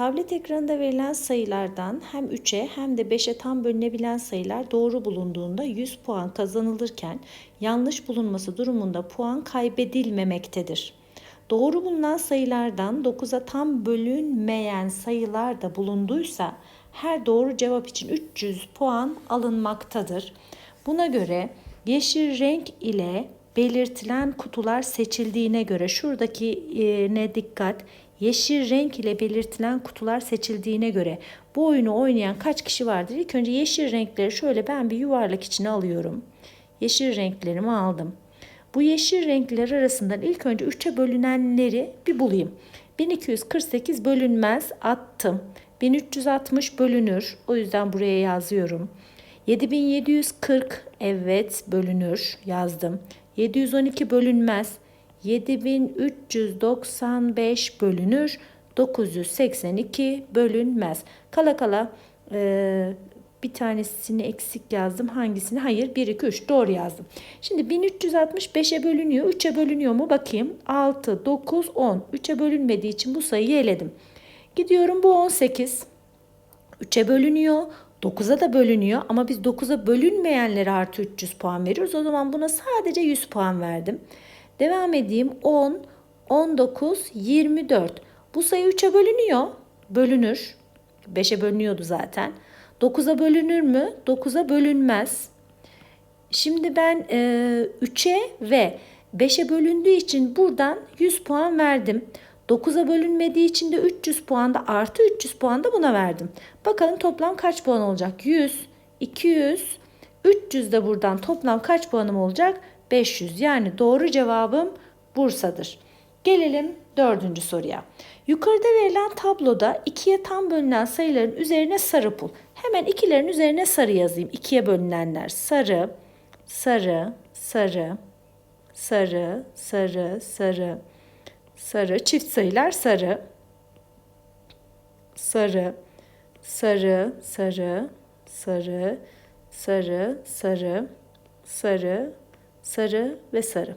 Tablet ekranında verilen sayılardan hem 3'e hem de 5'e tam bölünebilen sayılar doğru bulunduğunda 100 puan kazanılırken yanlış bulunması durumunda puan kaybedilmemektedir. Doğru bulunan sayılardan 9'a tam bölünmeyen sayılar da bulunduysa her doğru cevap için 300 puan alınmaktadır. Buna göre yeşil renk ile belirtilen kutular seçildiğine göre şuradaki e, ne dikkat yeşil renk ile belirtilen kutular seçildiğine göre bu oyunu oynayan kaç kişi vardır? İlk önce yeşil renkleri şöyle ben bir yuvarlak içine alıyorum. Yeşil renklerimi aldım. Bu yeşil renkler arasından ilk önce 3'e bölünenleri bir bulayım. 1248 bölünmez attım. 1360 bölünür. O yüzden buraya yazıyorum. 7740 evet bölünür yazdım. 712 bölünmez. 7395 bölünür. 982 bölünmez. Kala kala e, bir tanesini eksik yazdım. Hangisini? Hayır 1, 2, 3 doğru yazdım. Şimdi 1365'e bölünüyor. 3'e bölünüyor mu? Bakayım. 6, 9, 10. 3'e bölünmediği için bu sayıyı eledim. Gidiyorum bu 18. 3'e bölünüyor. 9'a da bölünüyor ama biz 9'a bölünmeyenlere artı 300 puan veriyoruz. O zaman buna sadece 100 puan verdim. Devam edeyim. 10, 19, 24. Bu sayı 3'e bölünüyor. Bölünür. 5'e bölünüyordu zaten. 9'a bölünür mü? 9'a bölünmez. Şimdi ben e, 3'e ve 5'e bölündüğü için buradan 100 puan verdim. 9'a bölünmediği için de 300 puan da artı 300 puan da buna verdim. Bakalım toplam kaç puan olacak? 100, 200, 300 de buradan toplam kaç puanım olacak? 500. Yani doğru cevabım Bursa'dır. Gelelim dördüncü soruya. Yukarıda verilen tabloda ikiye tam bölünen sayıların üzerine sarı pul. Hemen ikilerin üzerine sarı yazayım. İkiye bölünenler sarı, sarı, sarı, sarı, sarı, sarı, sarı. Çift sayılar sarı, sarı, sarı, sarı, sarı, sarı, sarı, sarı, sarı ve sarı.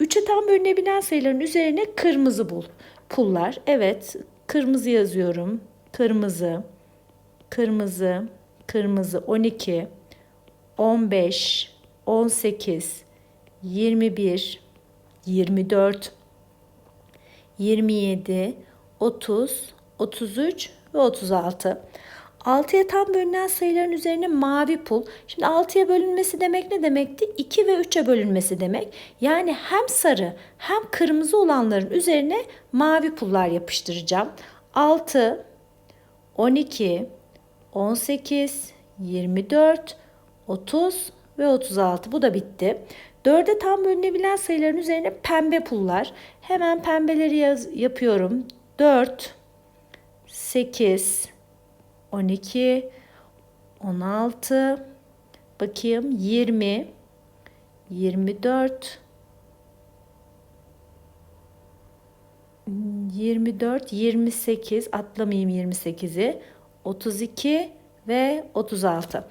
Üçe tam bölünebilen sayıların üzerine kırmızı bul. Pullar. Evet. Kırmızı yazıyorum. Kırmızı. Kırmızı. Kırmızı. 12. 15. 18. 21. 24. 27. 30. 33 ve 36. 6'ya tam bölünen sayıların üzerine mavi pul. Şimdi 6'ya bölünmesi demek ne demekti? 2 ve 3'e bölünmesi demek. Yani hem sarı hem kırmızı olanların üzerine mavi pullar yapıştıracağım. 6, 12, 18, 24, 30 ve 36. Bu da bitti. 4'e tam bölünebilen sayıların üzerine pembe pullar. Hemen pembeleri yaz, yapıyorum. 4, 8, 12, 16, bakayım 20, 24, 24, 28, atlamayayım 28'i, 32 ve 36.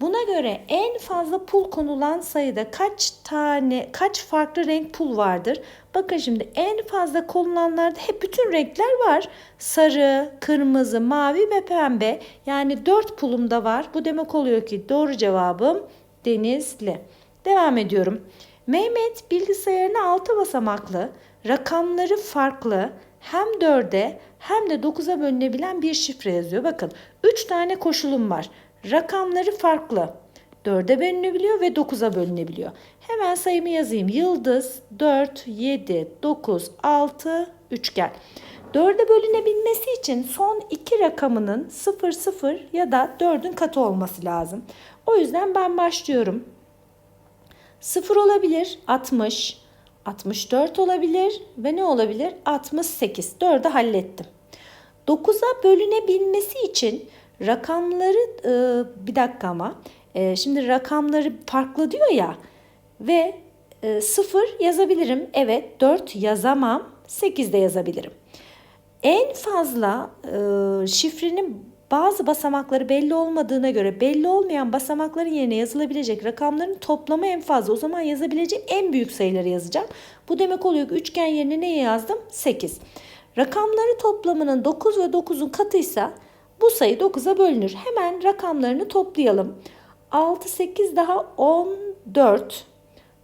Buna göre en fazla pul konulan sayıda kaç tane, kaç farklı renk pul vardır? Bakın şimdi en fazla konulanlarda hep bütün renkler var. Sarı, kırmızı, mavi ve pembe. Yani 4 pulum da var. Bu demek oluyor ki doğru cevabım denizli. Devam ediyorum. Mehmet bilgisayarına 6 basamaklı, rakamları farklı, hem 4'e hem de 9'a bölünebilen bir şifre yazıyor. Bakın 3 tane koşulum var. Rakamları farklı. 4'e bölünebiliyor ve 9'a bölünebiliyor. Hemen sayımı yazayım. Yıldız 4, 7, 9, 6, üçgen. 4'e bölünebilmesi için son iki rakamının 0, 0 ya da 4'ün katı olması lazım. O yüzden ben başlıyorum. 0 olabilir 60, 64 olabilir ve ne olabilir? 68. 4'ü hallettim. 9'a bölünebilmesi için rakamları e, bir dakika ama e, şimdi rakamları farklı diyor ya ve e, 0 yazabilirim. Evet 4 yazamam. 8 de yazabilirim. En fazla e, şifrenin bazı basamakları belli olmadığına göre belli olmayan basamakların yerine yazılabilecek rakamların toplamı en fazla. O zaman yazabileceğim en büyük sayıları yazacağım. Bu demek oluyor ki üçgen yerine ne yazdım? 8. Rakamları toplamının 9 ve 9'un katıysa bu sayı 9'a bölünür. Hemen rakamlarını toplayalım. 6, 8 daha 14,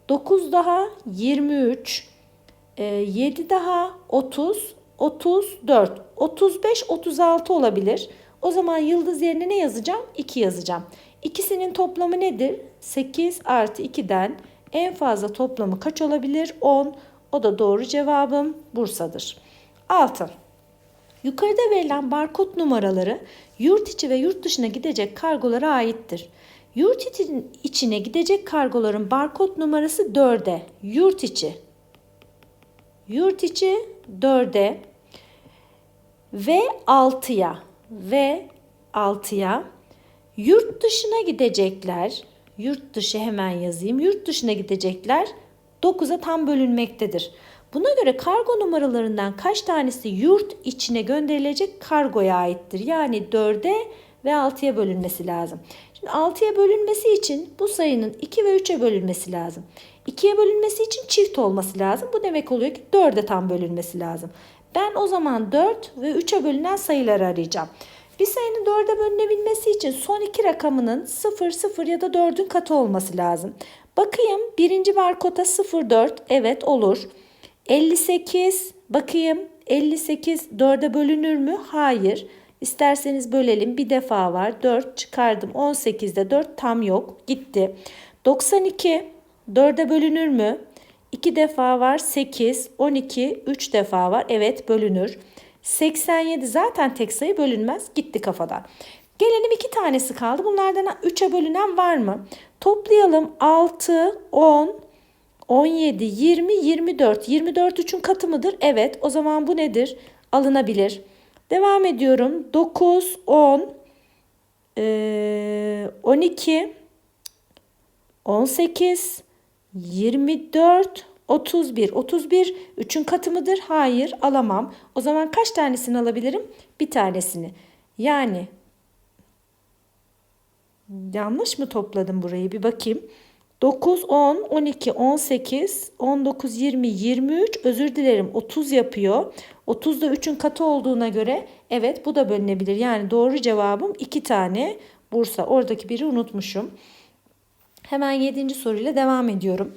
9 daha 23, 7 e, daha 30, 34, 35, 36 olabilir. O zaman yıldız yerine ne yazacağım? 2 yazacağım. İkisinin toplamı nedir? 8 artı 2'den en fazla toplamı kaç olabilir? 10. O da doğru cevabım Bursa'dır. 6. Yukarıda verilen barkod numaraları yurt içi ve yurt dışına gidecek kargolara aittir. Yurt içine gidecek kargoların barkod numarası 4'e. Yurt içi. Yurt içi 4'e ve 6'ya ve 6'ya yurt dışına gidecekler. Yurt dışı hemen yazayım. Yurt dışına gidecekler 9'a tam bölünmektedir. Buna göre kargo numaralarından kaç tanesi yurt içine gönderilecek kargoya aittir? Yani 4'e ve 6'ya bölünmesi lazım. Şimdi 6'ya bölünmesi için bu sayının 2 ve 3'e bölünmesi lazım. 2'ye bölünmesi için çift olması lazım. Bu demek oluyor ki 4'e tam bölünmesi lazım. Ben o zaman 4 ve 3'e bölünen sayıları arayacağım. Bir sayının 4'e bölünebilmesi için son iki rakamının 0, 0 ya da 4'ün katı olması lazım. Bakayım birinci barkoda 0,4 evet olur. 58 bakayım 58 4'e bölünür mü? Hayır. İsterseniz bölelim. Bir defa var. 4 çıkardım. 18'de 4 tam yok. Gitti. 92 4'e bölünür mü? 2 defa var. 8, 12, 3 defa var. Evet bölünür. 87 zaten tek sayı bölünmez. Gitti kafadan. Gelelim iki tanesi kaldı. Bunlardan 3'e bölünen var mı? Toplayalım. 6, 10, 17, 20, 24. 24 3'ün katı mıdır? Evet. O zaman bu nedir? Alınabilir. Devam ediyorum. 9, 10, 12, 18, 24, 31. 31 3'ün katı mıdır? Hayır alamam. O zaman kaç tanesini alabilirim? Bir tanesini. Yani yanlış mı topladım burayı? Bir bakayım. 9, 10, 12, 18, 19, 20, 23 özür dilerim 30 yapıyor. 30 da 3'ün katı olduğuna göre evet bu da bölünebilir. Yani doğru cevabım 2 tane Bursa. Oradaki biri unutmuşum. Hemen 7. soruyla devam ediyorum.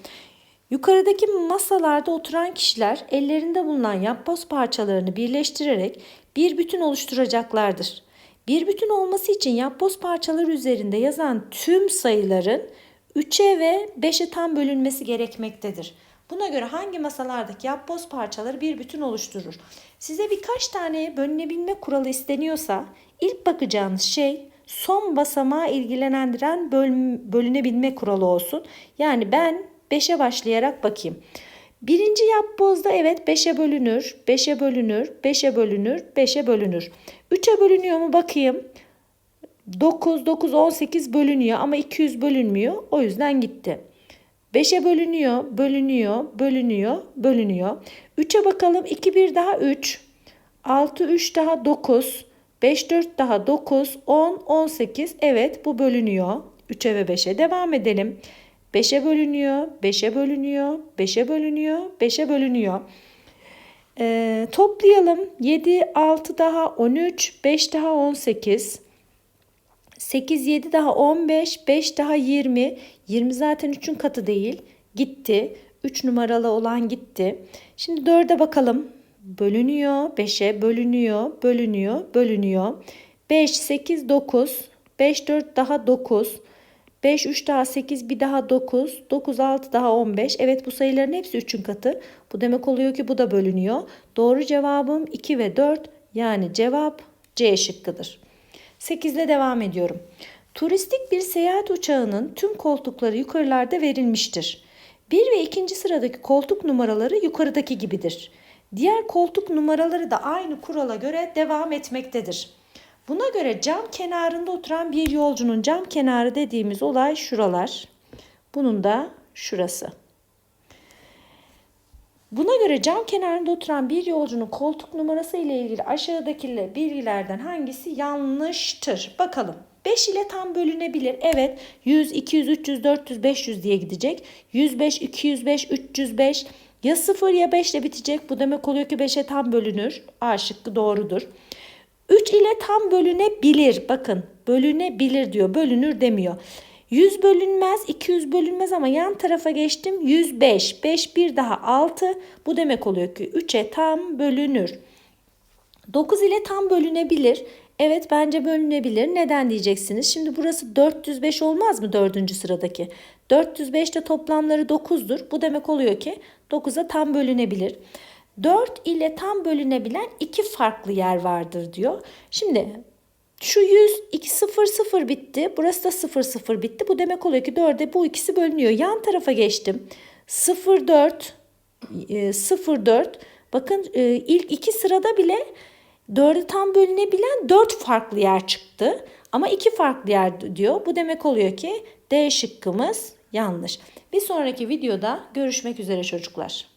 Yukarıdaki masalarda oturan kişiler ellerinde bulunan yapboz parçalarını birleştirerek bir bütün oluşturacaklardır. Bir bütün olması için yapboz parçaları üzerinde yazan tüm sayıların 3'e ve 5'e tam bölünmesi gerekmektedir. Buna göre hangi masalardaki yapboz parçaları bir bütün oluşturur? Size birkaç tane bölünebilme kuralı isteniyorsa ilk bakacağınız şey son basamağı ilgilendiren bölünebilme kuralı olsun. Yani ben 5'e başlayarak bakayım. Birinci yapbozda evet 5'e bölünür, 5'e bölünür, 5'e bölünür, 5'e bölünür. 3'e bölünüyor mu bakayım. 9, 9, 18 bölünüyor ama 200 bölünmüyor. O yüzden gitti. 5'e bölünüyor, bölünüyor, bölünüyor, bölünüyor. 3'e bakalım. 2, 1 daha 3. 6, 3 daha 9. 5, 4 daha 9. 10, 18. Evet bu bölünüyor. 3'e ve 5'e devam edelim. 5'e bölünüyor, 5'e bölünüyor, 5'e bölünüyor, 5'e bölünüyor. Ee, toplayalım. 7, 6 daha 13, 5 daha 18. 8, 7 daha 15, 5 daha 20. 20 zaten 3'ün katı değil. Gitti. 3 numaralı olan gitti. Şimdi 4'e bakalım. Bölünüyor. 5'e bölünüyor. Bölünüyor. Bölünüyor. 5, 8, 9. 5, 4 daha 9. 5, 3 daha 8, bir daha 9, 9, 6 daha 15. Evet bu sayıların hepsi 3'ün katı. Bu demek oluyor ki bu da bölünüyor. Doğru cevabım 2 ve 4 yani cevap C şıkkıdır. 8 ile devam ediyorum. Turistik bir seyahat uçağının tüm koltukları yukarılarda verilmiştir. 1 ve 2. sıradaki koltuk numaraları yukarıdaki gibidir. Diğer koltuk numaraları da aynı kurala göre devam etmektedir. Buna göre cam kenarında oturan bir yolcunun cam kenarı dediğimiz olay şuralar. Bunun da şurası. Buna göre cam kenarında oturan bir yolcunun koltuk numarası ile ilgili aşağıdaki bilgilerden hangisi yanlıştır? Bakalım. 5 ile tam bölünebilir. Evet 100, 200, 300, 400, 500 diye gidecek. 105, 205, 305, Ya 0 ya 5 ile bitecek. Bu demek oluyor ki 5'e tam bölünür. A şıkkı doğrudur. 3 ile tam bölünebilir. Bakın bölünebilir diyor. Bölünür demiyor. 100 bölünmez, 200 bölünmez ama yan tarafa geçtim. 105. 5 bir daha 6. Bu demek oluyor ki 3'e tam bölünür. 9 ile tam bölünebilir. Evet bence bölünebilir. Neden diyeceksiniz? Şimdi burası 405 olmaz mı dördüncü sıradaki? 405'te toplamları 9'dur. Bu demek oluyor ki 9'a tam bölünebilir. 4 ile tam bölünebilen iki farklı yer vardır diyor. Şimdi şu 100 2 0 0 bitti. Burası da 0 0 bitti. Bu demek oluyor ki 4'e bu ikisi bölünüyor. Yan tarafa geçtim. 0 4 0 4 Bakın e, ilk iki sırada bile 4'e tam bölünebilen 4 farklı yer çıktı. Ama iki farklı yer diyor. Bu demek oluyor ki D şıkkımız yanlış. Bir sonraki videoda görüşmek üzere çocuklar.